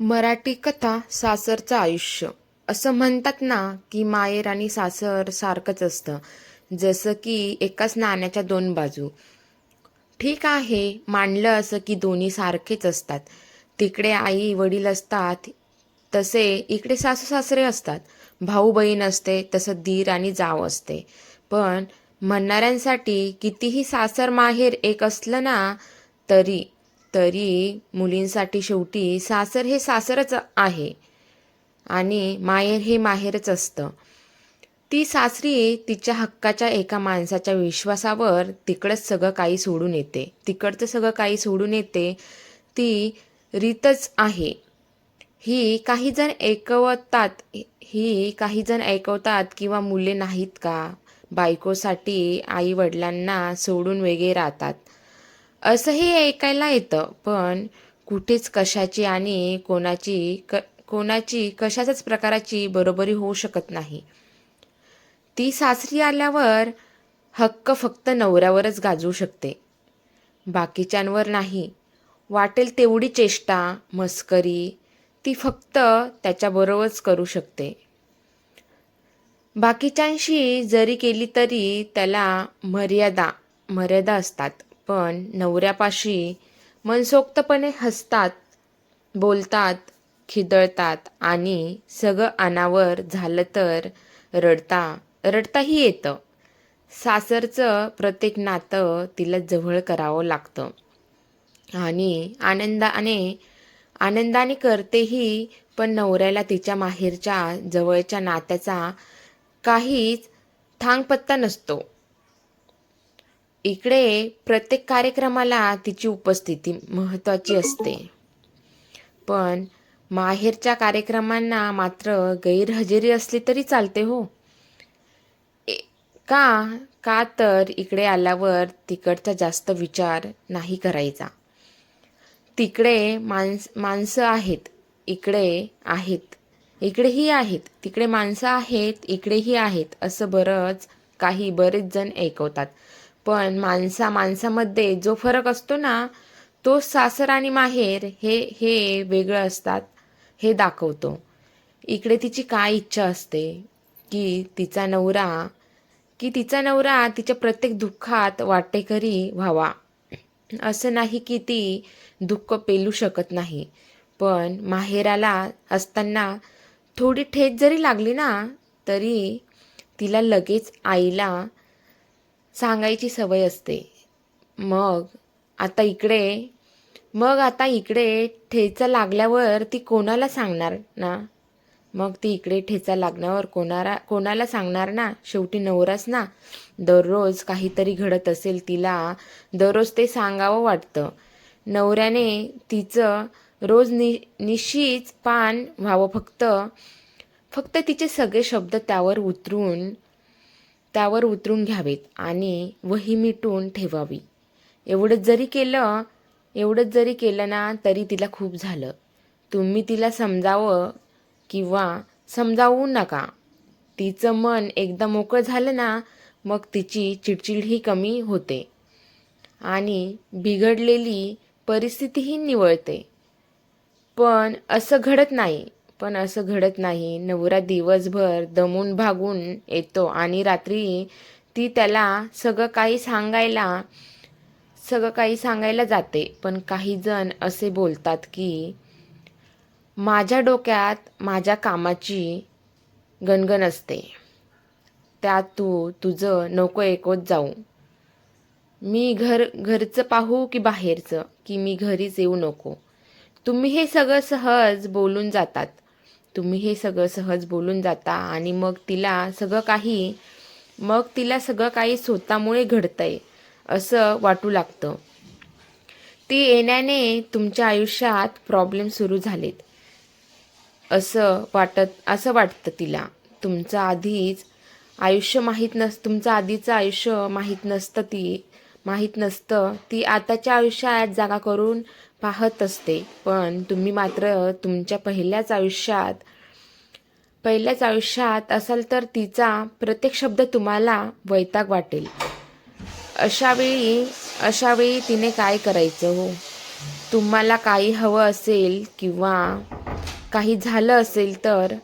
मराठी कथा सासरचं आयुष्य. असं म्हणतात ना की माहेर आणि सासर सारखंच असतं. जसं की एकाच नाण्याच्या दोन बाजू. ठीक आहे मांडलं असं की दोन्ही सारखेच असतात. तिकडे आई वडील असतात तसे इकडे सासू सासरे असतात. भाऊ बहीण असते तसं धीर आणि जाव असते. पण म्हणणाऱ्यांसाठी कितीही सासर माहेर एक असलं ना तरी तरी मुलींसाठी शेवटी सासर हे सासरच आहे आणि माहेर हे माहेरच असतं. ती सासरी तिच्या हक्काच्या एका माणसाच्या विश्वासावर तिकडंच सगळं काही सोडून येते. तिकडचं सगळं काही सोडून येते ती रीतच आहे. ही काही जण ऐकवतात ही काही जण ऐकवतात किंवा मुले नाहीत का? बायकोसाठी आई वडिलांना सोडून वेगळे राहतात. असंही ऐकायला येतं पण कुठेच कशाची आणि कोणाची क कोणाची कशाच्याच प्रकाराची बरोबरी होऊ शकत नाही. ती सासरी आल्यावर हक्क फक्त नवऱ्यावरच गाजवू शकते. बाकीच्यांवर नाही. वाटेल तेवढी चेष्टा मस्करी ती फक्त त्याच्याबरोबरच करू शकते. बाकीच्यांशी जरी केली तरी त्याला मर्यादा मर्यादा असतात. पण नवऱ्यापाशी मनसोक्तपणे हसतात बोलतात खिदळतात आणि सगळं अनावर झालं तर रडता रडताही येतं. सासरचं प्रत्येक नातं तिला जवळ करावं लागतं. आणि आनंदाने आनंदाने करतेही पण नवऱ्याला तिच्या माहेरच्या जवळच्या नात्याचा काहीच थांगपत्ता नसतो. इकडे प्रत्येक कार्यक्रमाला तिची उपस्थिती महत्त्वाची असते. पण माहेरच्या कार्यक्रमांना मात्र गैरहजेरी असली तरी चालते हो. का का तर इकडे आल्यावर तिकडचा जास्त विचार नाही करायचा. तिकडे माणस माणसं आहेत इकडे आहेत इकडेही आहेत तिकडे माणसं आहेत इकडेही आहेत असं बरंच काही बरेच जण ऐकवतात. पण माणसा माणसामध्ये जो फरक असतो ना तो सासर आणि माहेर हे हे वेगळं असतात हे दाखवतो. इकडे तिची काय इच्छा असते की तिचा नवरा की तिचा नवरा तिच्या प्रत्येक दुःखात वाटेकरी व्हावा. असं नाही की ती दुःख पेलू शकत नाही पण माहेराला असताना थोडी ठेच जरी लागली ना तरी तिला लगेच आईला सांगायची सवय असते. मग आता इकडे मग आता इकडे ठेचा लागल्यावर ती कोणाला सांगणार ना? मग ती इकडे ठेचा लागण्यावर कोणाला कोणाला सांगणार ना? शेवटी नवराच ना? दररोज काहीतरी घडत असेल तिला दररोज ते सांगावं वाटतं. नवऱ्याने तिचं रोज नि निशीच पान व्हावं फक्त फक्त तिचे सगळे शब्द त्यावर उतरून त्यावर उतरून घ्यावेत आणि वही मिटून ठेवावी. एवढंच जरी केलं एवढंच जरी केलं ना तरी तिला खूप झालं. तुम्ही तिला समजावं किंवा समजावू नका. तिचं मन एकदा मोकळं झालं ना मग तिची चिडचिडही कमी होते. आणि बिघडलेली परिस्थितीही निवळते. पण असं घडत नाही. पण असं घडत नाही. नवरा दिवसभर दमून भागून येतो आणि रात्री ती त्याला सगळं काही सांगायला सगळं काही सांगायला जाते. पण काही जण असे बोलतात की माझ्या डोक्यात माझ्या कामाची गणगण असते. त्यात तू तुझं नको ऐकत जाऊ. मी घर घरचं पाहू की बाहेरचं? की मी घरीच येऊ नको? तुम्ही हे सगळं सहज बोलून जातात. तुम्ही हे सगळं सहज बोलून जाता आणि मग तिला सगळं काही मग तिला सगळं काही स्वतःमुळे घडतंय असं वाटू लागतं. ती येण्याने तुमच्या आयुष्यात प्रॉब्लेम सुरू झालेत असं वाटत असं वाटतं तिला. तुमचं आधीच आयुष्य माहीत नस तुमचं आधीचं आयुष्य माहीत नसतं ती माहीत नसतं. ती आताच्या आयुष्यात जागा करून पाहत असते. पण तुम्ही मात्र तुमच्या पहिल्याच आयुष्यात पहिल्याच आयुष्यात असाल तर तिचा प्रत्येक शब्द तुम्हाला वैताग वाटेल. अशावेळी अशावेळी तिने काय करायचं हो? तुम्हाला काही हवं असेल किंवा काही झालं असेल तर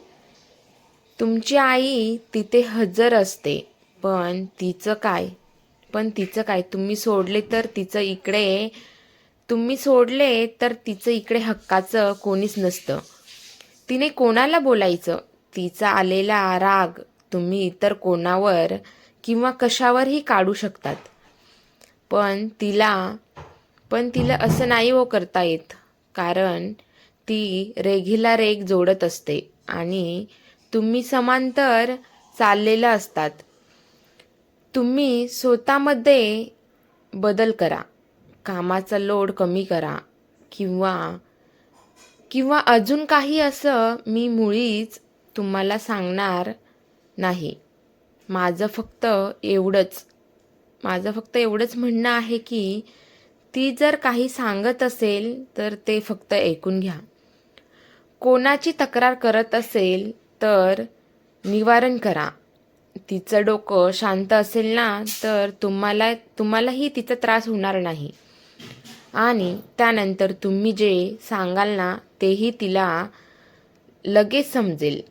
तुमची आई तिथे हजर असते. पण तिचं काय? पण तिचं काय? तुम्ही सोडले तर तिचं इकडे तुम्ही सोडले तर तिचं इकडे हक्काचं कोणीच नसतं. तिने कोणाला बोलायचं? तिचा आलेला राग तुम्ही इतर कोणावर किंवा कशावरही काढू शकतात. पण तिला पण तिला असं नाही हो करता येत कारण ती रेघीला रेघ जोडत असते आणि तुम्ही समांतर चाललेलं असतात. तुम्ही स्वतःमध्ये बदल करा. कामाचा लोड कमी करा. किंवा किंवा अजून काही असं मी मुळीच तुम्हाला सांगणार नाही. माझं फक्त एवढंच. माझं फक्त एवढंच म्हणणं आहे की ती जर काही सांगत असेल तर ते फक्त ऐकून घ्या. कोणाची तक्रार करत असेल तर निवारण करा. तिचं डोकं शांत असेल ना तर तुम्हाला तुम्हालाही तिचा त्रास होणार नाही. आणि त्यानंतर तुम्ही जे सांगाल ना तेही तिला लगेच समजेल.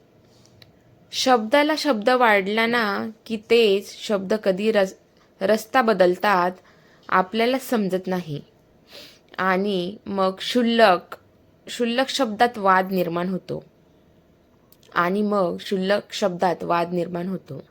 शब्दाला शब्द वाढला ना की तेच शब्द कधी रस रस्ता बदलतात आपल्याला समजत नाही. आणि मग क्षुल्लक क्षुल्लक शब्दात वाद निर्माण होतो. आणि मग क्षुल्लक शब्दात वाद निर्माण होतो.